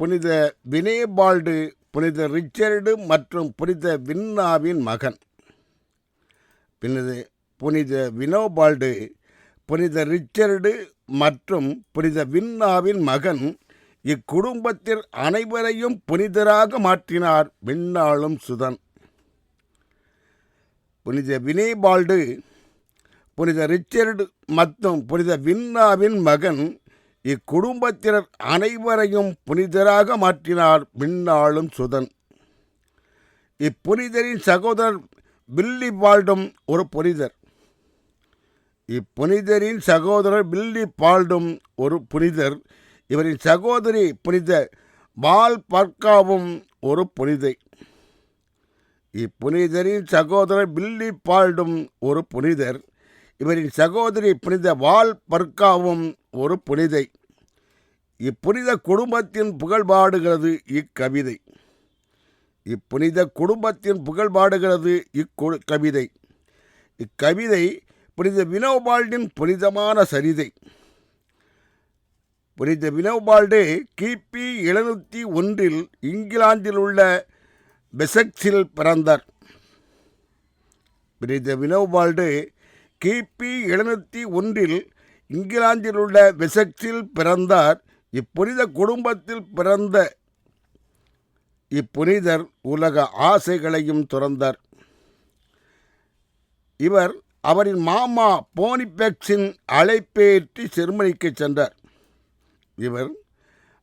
புனித வினேபால்டு புனித ரிச்சர்டு மற்றும் புனித வின்னாவின் மகன். புனித புனித வினோபால்டு புனித ரிச்சர்டு மற்றும் புனித வின்னாவின் மகன் இக்குடும்பத்தில் அனைவரையும் புனிதராக மாற்றினார் விண்ணாளும் சுதன். புனித வினேபால்டு புனித ரிச்சர்டு மற்றும் புனித வின்னாவின் மகன் இக்குடும்பத்தினர் அனைவரையும் புனிதராக மாற்றினார் மின்னாளும் சுதன். இப்புனிதரின் சகோதரர் பில்லி பால்டும் ஒரு புனிதர். இப்புனிதரின் சகோதரர் பில்லி பால்டும் ஒரு புனிதர். இவரின் சகோதரி புனித பால் பர்காவும் ஒரு புனிதை. இப்புனிதரின் சகோதரர் பில்லி பால்டும் ஒரு புனிதர். இவரின் சகோதரி புனித வால் பர்காவும் ஒரு புனிதை. இப்புனித குடும்பத்தின் புகழ் பாடுகிறது இக்கவிதை. இப்புனித குடும்பத்தின் புகழ் பாடுகிறது இக்கு கவிதை. இக்கவிதை புனித வினோபால்டின் புனிதமான சரிதை. புனித வினோபால்டு கிபி எழுநூற்றி ஒன்றில் இங்கிலாந்தில் உள்ள பெசக்ஸில் பிறந்தார். புனித வினோபால்டு கிபி எழுநூற்றி ஒன்றில் இங்கிலாந்தில் உள்ள வெசக்ஸில் பிறந்தார். இப்புனித குடும்பத்தில் பிறந்த இப்புனிதர் உலக ஆசைகளையும் துறந்தார். இவர் அவரின் மாமா போனிபெக்ஸின் அழைப்பேற்றி ஜெர்மனிக்கு சென்றார். இவர்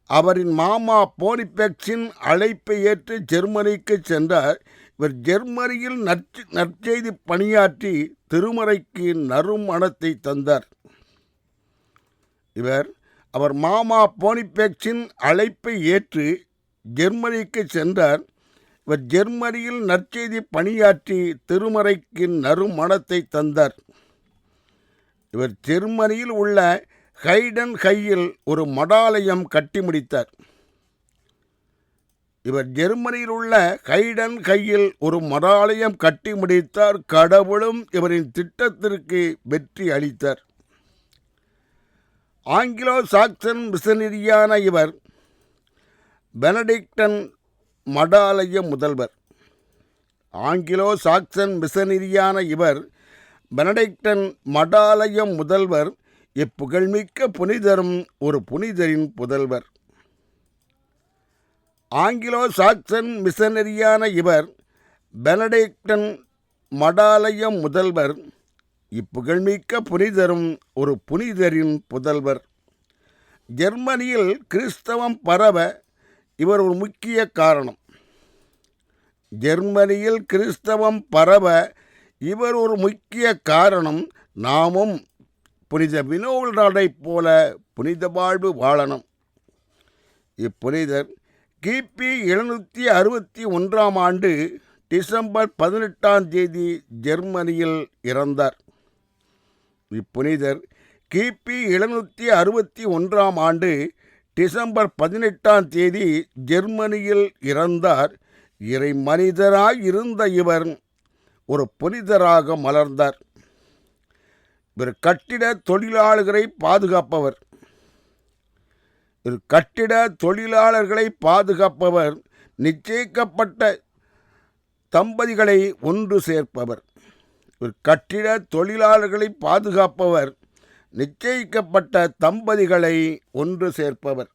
அவரின் மாமா போனிபெக்ஸின் அழைப்பை ஏற்று ஜெர்மனிக்கு சென்றார். இவர் ஜெர்மனியில் நற்செ நற்செய்தி பணியாற்றி திருமறைக்கு நறுமணத்தை தந்தார். இவர் அவர் மாமா போனிபேக்ஸின் அழைப்பை ஏற்று ஜெர்மனிக்கு சென்றார். இவர் ஜெர்மனியில் நற்செய்தி பணியாற்றி திருமறைக்கு நறுமணத்தை தந்தார். இவர் ஜெர்மனியில் உள்ள ஹைடன் கையில் ஒரு மடாலயம் கட்டி முடித்தார். இவர் ஜெர்மனியில் உள்ள ஹைடன் கையில் ஒரு மடாலயம் கட்டி முடித்தார். கடவுளும் இவரின் திட்டத்திற்கு வெற்றி அளித்தார். ஆங்கிலோ சாக்சன் மிஷனரியான இவர் பெனடிக்டன் மடாலய முதல்வர். ஆங்கிலோ சாக்சன் மிஷனரியான இவர் பெனடிக்டன் மடாலய முதல்வர் இப்புகழ்மிக்க புனிதரும் ஒரு புனிதரின் புதல்வர். ஆங்கிலோ சாக்சன் மிஷனரியான இவர் பெனடிக்டன் மடாலய முதல்வர் இப்புகழ்மிக்க புனிதரும் ஒரு புனிதரின் புதல்வர். ஜெர்மனியில் கிறிஸ்தவம் பரவ இவர் ஒரு முக்கிய காரணம். ஜெர்மனியில் கிறிஸ்தவம் பரவ இவர் ஒரு முக்கிய காரணம் நாமும் புனித வினோல்டாடைப் போல புனித வாழ்வு வாழணும். இப்புனிதர் கிபி எழுநூற்றி அறுபத்தி ஒன்றாம் ஆண்டு டிசம்பர் பதினெட்டாம் தேதி ஜெர்மனியில் இறந்தார். இப்புனிதர் கிபி எழுநூற்றி அறுபத்தி ஒன்றாம் ஆண்டு டிசம்பர் பதினெட்டாம் தேதி ஜெர்மனியில் இறந்தார். இறை மனிதராய் இருந்த இவர் ஒரு புனிதராக மலர்ந்தார். இவர் கட்டிட தொழிலாளர்களை பாதுகாப்பவர். இவர் கட்டிட தொழிலாளர்களை பாதுகாப்பவர். நிச்சயிக்கப்பட்ட தம்பதிகளை ஒன்று சேர்ப்பவர். ஒரு கட்டிட தொழிலாளர்களை பாதுகாப்பவர் நிச்சயிக்கப்பட்ட தம்பதிகளை ஒன்று சேர்ப்பவர்.